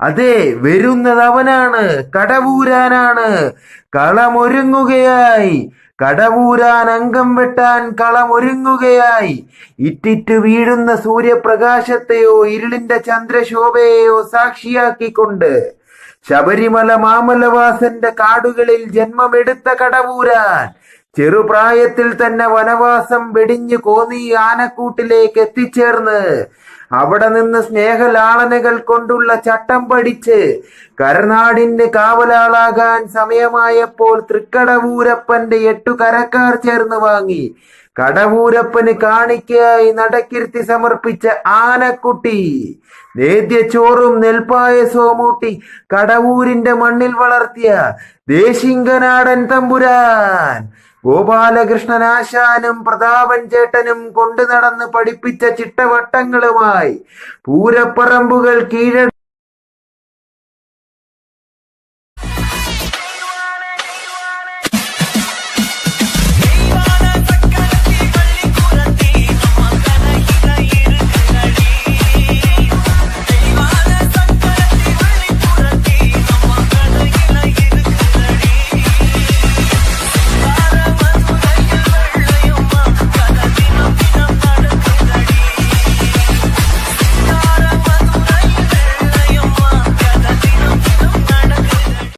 അതെ വരുന്നത് അവനാണ് കടവൂരാനാണ്. കളമൊരുങ്ങുകയായി. കടവൂരാൻ അംഗം വെട്ടാൻ കളമൊരുങ്ങുകയായി. ഇറ്റിറ്റു വീഴുന്ന സൂര്യപ്രകാശത്തെയോ ഇരുളിന്റെ ചന്ദ്രശോഭയെയോ സാക്ഷിയാക്കിക്കൊണ്ട് ശബരിമല മാമലവാസന്റെ കാടുകളിൽ ജന്മമെടുത്ത കടവൂരാൻ ചെറുപ്രായത്തിൽ തന്നെ വനവാസം വെടിഞ്ഞു കോന്നി ആനക്കൂട്ടിലേക്ക് എത്തിച്ചേർന്ന് അവിടെ നിന്ന് സ്നേഹലാളനകൾ കൊണ്ടുള്ള ചട്ടം പഠിച്ച് കരനാടിന് കാവലാളാകാൻ സമയമായപ്പോൾ തൃക്കടവൂരപ്പന്റെ എട്ടു കരക്കാർ ചേർന്ന് വാങ്ങി. കടവൂരപ്പന് കാണിക്കയായി നടക്കിരുത്തി സമർപ്പിച്ച ആനക്കുട്ടി. നേദ്യച്ചോറും നെൽപ്പായസവും ഊട്ടി കടവൂരിന്റെ മണ്ണിൽ വളർത്തിയ ദേശിങ്കനാടൻ തമ്പുരാൻ. ഗോപാലകൃഷ്ണനാശാനും പ്രതാപൻ ചേട്ടനും കൊണ്ടു നടന്ന് പഠിപ്പിച്ച ചിട്ടവട്ടങ്ങളുമായി പൂരപ്പറമ്പുകൾ കീഴട